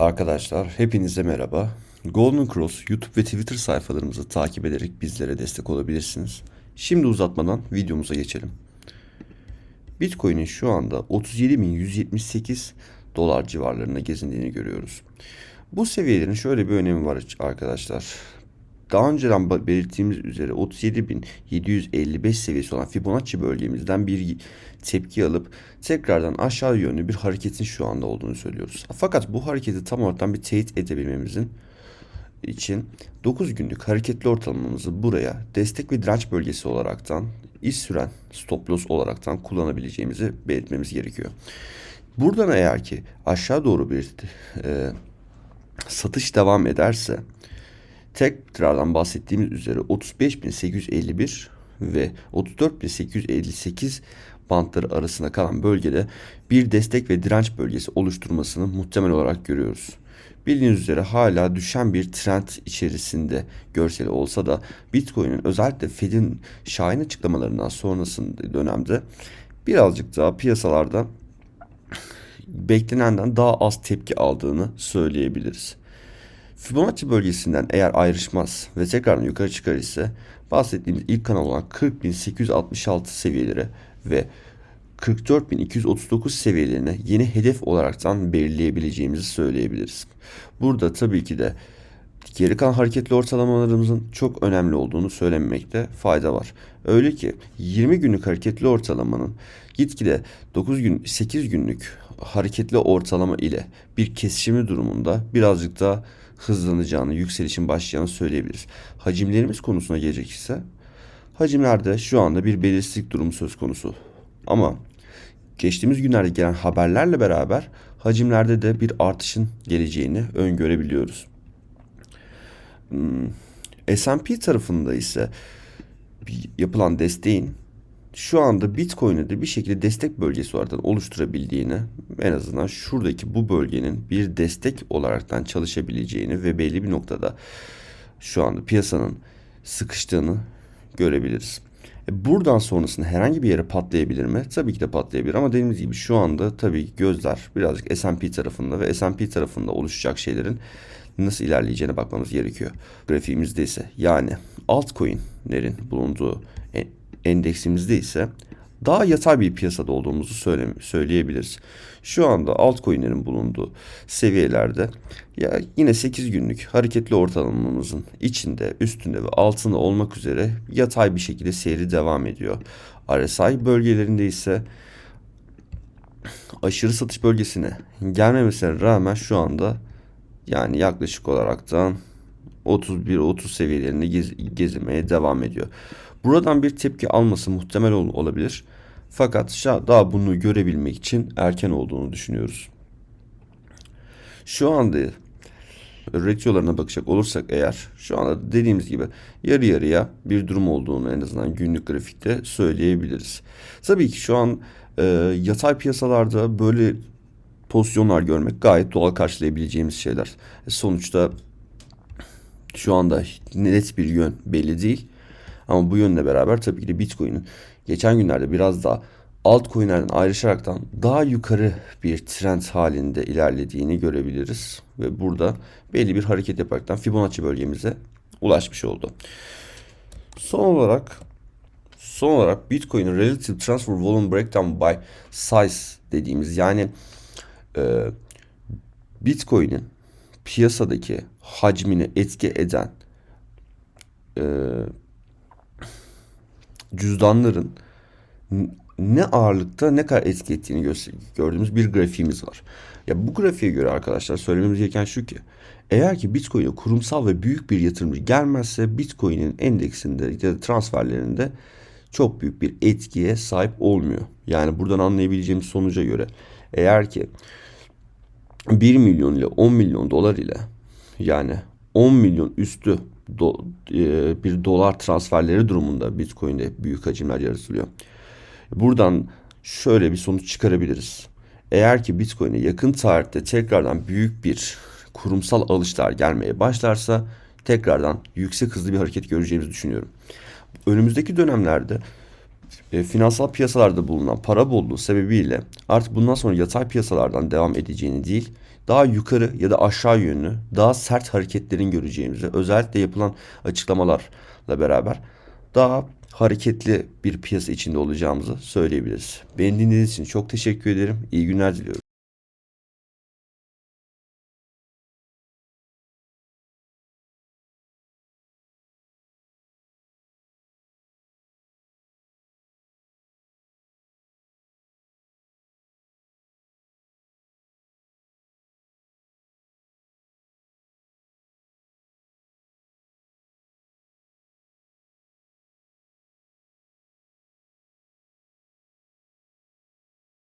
Arkadaşlar hepinize merhaba. Golden Cross YouTube ve Twitter sayfalarımızı takip ederek bizlere destek olabilirsiniz. Şimdi uzatmadan videomuza geçelim. Bitcoin'in şu anda 37.178 dolar civarlarında gezindiğini görüyoruz. Bu seviyelerin şöyle bir önemi var arkadaşlar. Daha önceden belirttiğimiz üzere 37.755 seviyesi olan Fibonacci bölgemizden bir tepki alıp tekrardan aşağı yönlü bir hareketin şu anda olduğunu söylüyoruz. Fakat bu hareketi tam ortadan bir teyit edebilmemizin için 9 günlük hareketli ortalamamızı buraya destek ve direnç bölgesi olaraktan iz süren stop loss olaraktan kullanabileceğimizi belirtmemiz gerekiyor. Buradan eğer ki aşağı doğru bir e, satış devam ederse tekrardan bahsettiğimiz üzere 35.851 ve 34.858 bantları arasında kalan bölgede bir destek ve direnç bölgesi oluşturmasını muhtemel olarak görüyoruz. Bildiğiniz üzere hala düşen bir trend içerisinde görseli olsa da Bitcoin'in özellikle Fed'in şahin açıklamalarından sonrasında dönemde birazcık daha piyasalarda beklenenden daha az tepki aldığını söyleyebiliriz. Fibonacci bölgesinden eğer ayrışmaz ve tekrar yukarı çıkar ise bahsettiğimiz ilk kanal olan 40.866 seviyeleri ve 44.239 seviyelerine yeni hedef olaraktan belirleyebileceğimizi söyleyebiliriz. Burada tabii ki de geri kalan hareketli ortalamalarımızın çok önemli olduğunu söylemekte fayda var. Öyle ki 20 günlük hareketli ortalamanın gitgide 9 gün 8 günlük hareketli ortalama ile bir kesişimi durumunda birazcık daha hızlanacağını, yükselişin başlayacağını söyleyebiliriz. Hacimlerimiz konusuna gelecek ise hacimlerde şu anda bir belirsizlik durumu söz konusu. Ama geçtiğimiz günlerde gelen haberlerle beraber hacimlerde de bir artışın geleceğini öngörebiliyoruz. Hmm, S&P tarafında ise yapılan desteğin şu anda Bitcoin'e de bir şekilde destek bölgesi olarak oluşturabildiğini en azından şuradaki bu bölgenin bir destek olaraktan çalışabileceğini ve belli bir noktada şu anda piyasanın sıkıştığını görebiliriz. E buradan sonrasında herhangi bir yere patlayabilir mi? Tabii ki de patlayabilir ama dediğimiz gibi şu anda tabii gözler birazcık S&P tarafında ve S&P tarafında oluşacak şeylerin nasıl ilerleyeceğine bakmamız gerekiyor. Grafiğimizde ise yani altcoin'lerin bulunduğu endeksimizde ise daha yatay bir piyasada olduğumuzu söyle, söyleyebiliriz. Şu anda altcoin'lerin bulunduğu seviyelerde ya yine 8 günlük hareketli ortalamamızın içinde, üstünde ve altında olmak üzere yatay bir şekilde seyri devam ediyor. RSI bölgelerinde ise aşırı satış bölgesine gelmemesine rağmen şu anda yani yaklaşık olaraktan 31-30 seviyelerinde gez, gezmeye devam ediyor. Buradan bir tepki alması muhtemel ol olabilir. Fakat daha bunu görebilmek için erken olduğunu düşünüyoruz. Şu anda ratiolarına bakacak olursak eğer şu anda dediğimiz gibi yarı yarıya bir durum olduğunu en azından günlük grafikte söyleyebiliriz. Tabii ki şu an e, yatay piyasalarda böyle pozisyonlar görmek gayet doğal karşılayabileceğimiz şeyler. Sonuçta şu anda net bir yön belli değil. Ama bu yönle beraber tabii ki de Bitcoin'in geçen günlerde biraz daha altcoin'lerden ayrışaraktan daha yukarı bir trend halinde ilerlediğini görebiliriz. Ve burada belli bir hareket yaparaktan Fibonacci bölgemize ulaşmış oldu. Son olarak son olarak Bitcoin'in Relative Transfer Volume Breakdown by Size dediğimiz yani e, Bitcoin'in piyasadaki hacmini etki eden e, cüzdanların ne ağırlıkta ne kadar etki ettiğini gördüğümüz bir grafiğimiz var. Ya bu grafiğe göre arkadaşlar söylememiz gereken şu ki eğer ki Bitcoin'e kurumsal ve büyük bir yatırımcı gelmezse Bitcoin'in endeksinde ya da transferlerinde çok büyük bir etkiye sahip olmuyor. Yani buradan anlayabileceğimiz sonuca göre eğer ki 1 milyon ile 10 milyon dolar ile yani 10 milyon üstü do, e, bir dolar transferleri durumunda Bitcoin'de büyük hacimler yaratılıyor. Buradan şöyle bir sonuç çıkarabiliriz. Eğer ki Bitcoin'e yakın tarihte tekrardan büyük bir kurumsal alışlar gelmeye başlarsa tekrardan yüksek hızlı bir hareket göreceğimizi düşünüyorum. Önümüzdeki dönemlerde e, finansal piyasalarda bulunan para bolluğu sebebiyle artık bundan sonra yatay piyasalardan devam edeceğini değil, daha yukarı ya da aşağı yönlü daha sert hareketlerin göreceğimizi özellikle yapılan açıklamalarla beraber daha hareketli bir piyasa içinde olacağımızı söyleyebiliriz. Beni dinlediğiniz için çok teşekkür ederim. İyi günler diliyorum.